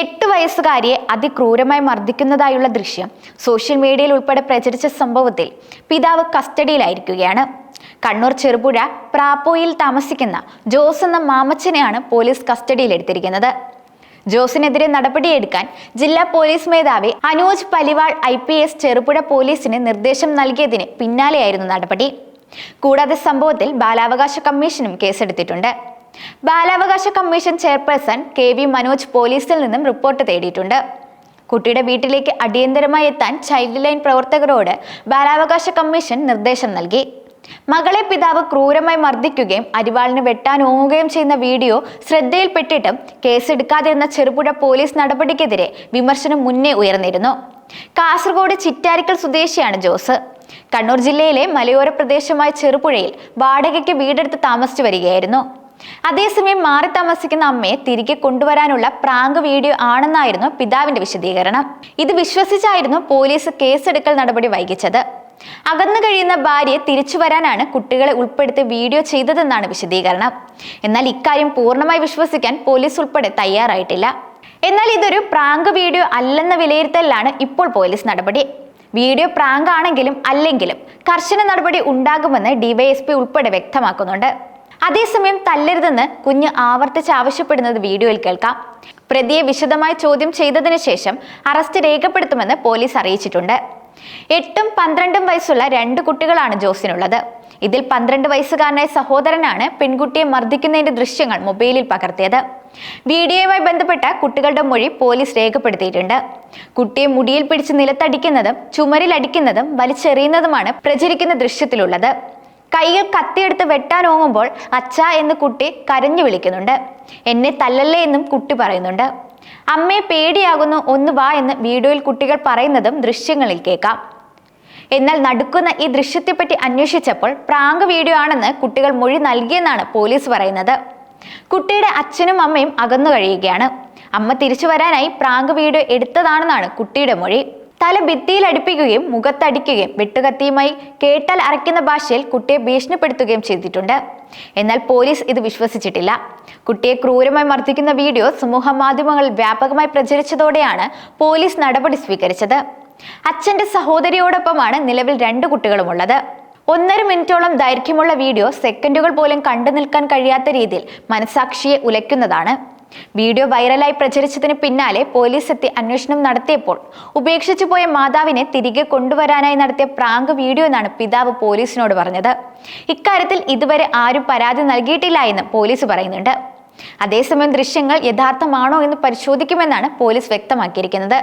എട്ട് വയസ്സുകാരിയെ അതിക്രൂരമായി മർദ്ദിക്കുന്നതായുള്ള ദൃശ്യം സോഷ്യൽ മീഡിയയിൽ ഉൾപ്പെടെ പ്രചരിച്ച സംഭവത്തിൽ പിതാവ് കസ്റ്റഡിയിലായിരിക്കുകയാണ്. കണ്ണൂർ ചെറുപുഴ പ്രാപ്പോയിൽ താമസിക്കുന്ന ജോസ് എന്ന മാമച്ചനെയാണ് പോലീസ് കസ്റ്റഡിയിലെടുത്തിരിക്കുന്നത്. ജോസിനെതിരെ നടപടിയെടുക്കാൻ ജില്ലാ പോലീസ് മേധാവി Anuj Paliwal I P S Cherupuzha പോലീസിന് നിർദ്ദേശം നൽകിയതിന് പിന്നാലെയായിരുന്നു നടപടി. കൂടാതെ സംഭവത്തിൽ ബാലാവകാശ കമ്മീഷനും കേസെടുത്തിട്ടുണ്ട്. ബാലാവകാശ commission chairperson K V Manoj പോലീസിൽ നിന്നും റിപ്പോർട്ട് തേടിയിട്ടുണ്ട്. കുട്ടിയുടെ വീട്ടിലേക്ക് അടിയന്തരമായി എത്താൻ ചൈൽഡ് ലൈൻ പ്രവർത്തകരോട് ബാലാവകാശ കമ്മീഷൻ നിർദ്ദേശം നൽകി. മകളെ പിതാവ് ക്രൂരമായി മർദ്ദിക്കുകയും അരിവാളിന് വെട്ടാൻ ഓങ്ങുകയും ചെയ്യുന്ന വീഡിയോ ശ്രദ്ധയിൽപ്പെട്ടിട്ടും കേസെടുക്കാതിരുന്ന ചെറുപുഴ പോലീസ് നടപടിക്കെതിരെ വിമർശനം മുന്നേ ഉയർന്നിരുന്നു. കാസർഗോഡ് ചിറ്റാരിക്കൽ സ്വദേശിയാണ് ജോസ്. കണ്ണൂർ ജില്ലയിലെ മലയോര പ്രദേശമായ ചെറുപുഴയിൽ വാടകയ്ക്ക് വീടെടുത്ത് താമസിച്ചു വരികയായിരുന്നു. അതേസമയം മാറി താമസിക്കുന്ന അമ്മയെ തിരികെ കൊണ്ടുവരാനുള്ള പ്രാങ്ക് വീഡിയോ ആണെന്നായിരുന്നു പിതാവിന്റെ വിശദീകരണം. ഇത് വിശ്വസിച്ചായിരുന്നു പോലീസ് കേസെടുക്കൽ നടപടി വൈകിച്ചത്. അകന്നു കഴിയുന്ന ഭാര്യയെ തിരിച്ചു വരാനാണ് കുട്ടികളെ ഉൾപ്പെടുത്തി വീഡിയോ ചെയ്തതെന്നാണ് വിശദീകരണം. എന്നാൽ ഇക്കാര്യം പൂർണമായി വിശ്വസിക്കാൻ പോലീസ് ഉൾപ്പെടെ തയ്യാറായിട്ടില്ല. എന്നാൽ ഇതൊരു പ്രാങ്ക് വീഡിയോ അല്ലെന്ന വിലയിരുത്തലിലാണ് ഇപ്പോൾ പോലീസ് നടപടി. വീഡിയോ പ്രാങ്ക് ആണെങ്കിലും അല്ലെങ്കിലും കർശന നടപടി ഉണ്ടാകുമെന്ന് ഡിവൈഎസ്പി ഉൾപ്പെടെ വ്യക്തമാക്കുന്നുണ്ട്. അതേസമയം തല്ലരുതെന്ന് കുഞ്ഞ് ആവർത്തിച്ച് ആവശ്യപ്പെടുന്നത് വീഡിയോയിൽ കേൾക്കാം. പ്രതിയെ വിശദമായി ചോദ്യം ചെയ്തതിനു ശേഷം അറസ്റ്റ് രേഖപ്പെടുത്തുമെന്ന് പോലീസ് അറിയിച്ചിട്ടുണ്ട്. എട്ടും പന്ത്രണ്ടും വയസ്സുള്ള രണ്ട് കുട്ടികളാണ് ജോസിനുള്ളത്. ഇതിൽ പന്ത്രണ്ട് വയസ്സുകാരനായ സഹോദരനാണ് പെൺകുട്ടിയെ മർദ്ദിക്കുന്നതിന്റെ ദൃശ്യങ്ങൾ മൊബൈലിൽ പകർത്തിയത്. വീഡിയോയുമായി ബന്ധപ്പെട്ട കുട്ടികളുടെ മൊഴി പോലീസ് രേഖപ്പെടുത്തിയിട്ടുണ്ട്. കുട്ടിയെ മുടിയിൽ പിടിച്ച് നിലത്തടിക്കുന്നതും ചുമരിലടിക്കുന്നതും വലിച്ചെറിയുന്നതുമാണ് പ്രചരിക്കുന്ന ദൃശ്യത്തിലുള്ളത്. കൈകൾ കത്തിയെടുത്ത് വെട്ടാൻ ഓങ്ങുമ്പോൾ അച്ഛ എന്ന് കുട്ടി കരഞ്ഞു വിളിക്കുന്നുണ്ട്. എന്നെ തല്ലല്ലേ എന്നും കുട്ടി പറയുന്നുണ്ട്. അമ്മയെ പേടിയാകുന്നു ഒന്ന് വാ എന്ന് വീഡിയോയിൽ കുട്ടികൾ പറയുന്നതും ദൃശ്യങ്ങളിൽ കേൾക്കാം. എന്നാൽ നടക്കുന്ന ഈ ദൃശ്യത്തെപ്പറ്റി അന്വേഷിച്ചപ്പോൾ പ്രാങ്ക് വീഡിയോ ആണെന്ന് കുട്ടികൾ മൊഴി നൽകിയെന്നാണ് പോലീസ് പറയുന്നത്. കുട്ടിയുടെ അച്ഛനും അമ്മയും അകന്നു കഴിയുകയാണ്. അമ്മ തിരിച്ചു വരാനായി പ്രാങ്ക് വീഡിയോ എടുത്തതാണെന്നാണ് കുട്ടിയുടെ മൊഴി. തല ഭിത്തിയിൽ അടുപ്പിക്കുകയും മുഖത്തടിക്കുകയും വെട്ടുകത്തിയുമായി കേട്ടാൽ അരയ്ക്കുന്ന ഭാഷയിൽ കുട്ടിയെ ഭീഷണിപ്പെടുത്തുകയും ചെയ്തിട്ടുണ്ട്. എന്നാൽ പോലീസ് ഇത് വിശ്വസിച്ചിട്ടില്ല. കുട്ടിയെ ക്രൂരമായി മർദ്ദിക്കുന്ന വീഡിയോ സമൂഹ മാധ്യമങ്ങളിൽ വ്യാപകമായി പ്രചരിച്ചതോടെയാണ് പോലീസ് നടപടി സ്വീകരിച്ചത്. അച്ഛന്റെ സഹോദരിയോടൊപ്പമാണ് നിലവിൽ രണ്ട് കുട്ടികളുമുള്ളത്. ഒന്നര മിനിറ്റോളം ദൈർഘ്യമുള്ള വീഡിയോ സെക്കൻഡുകൾ പോലും കണ്ടു നിൽക്കാൻ കഴിയാത്ത രീതിയിൽ മനസാക്ഷിയെ ഉലയ്ക്കുന്നതാണ്. വീഡിയോ വൈറലായി പ്രചരിച്ചതിന് പിന്നാലെ പോലീസ് എത്തി അന്വേഷണം നടത്തിയപ്പോൾ ഉപേക്ഷിച്ചു പോയ മാതാവിനെ തിരികെ കൊണ്ടുവരാനായി നടത്തിയ പ്രാങ്ക് വീഡിയോ എന്നാണ് പിതാവ് പോലീസിനോട് പറഞ്ഞത്. ഇക്കാര്യത്തിൽ ഇതുവരെ ആരും പരാതി നൽകിയിട്ടില്ല എന്ന് പോലീസ് പറയുന്നുണ്ട്. അതേസമയം ദൃശ്യങ്ങൾ യഥാർത്ഥമാണോ എന്ന് പരിശോധിക്കുമെന്നാണ് പോലീസ് വ്യക്തമാക്കിയിരിക്കുന്നത്.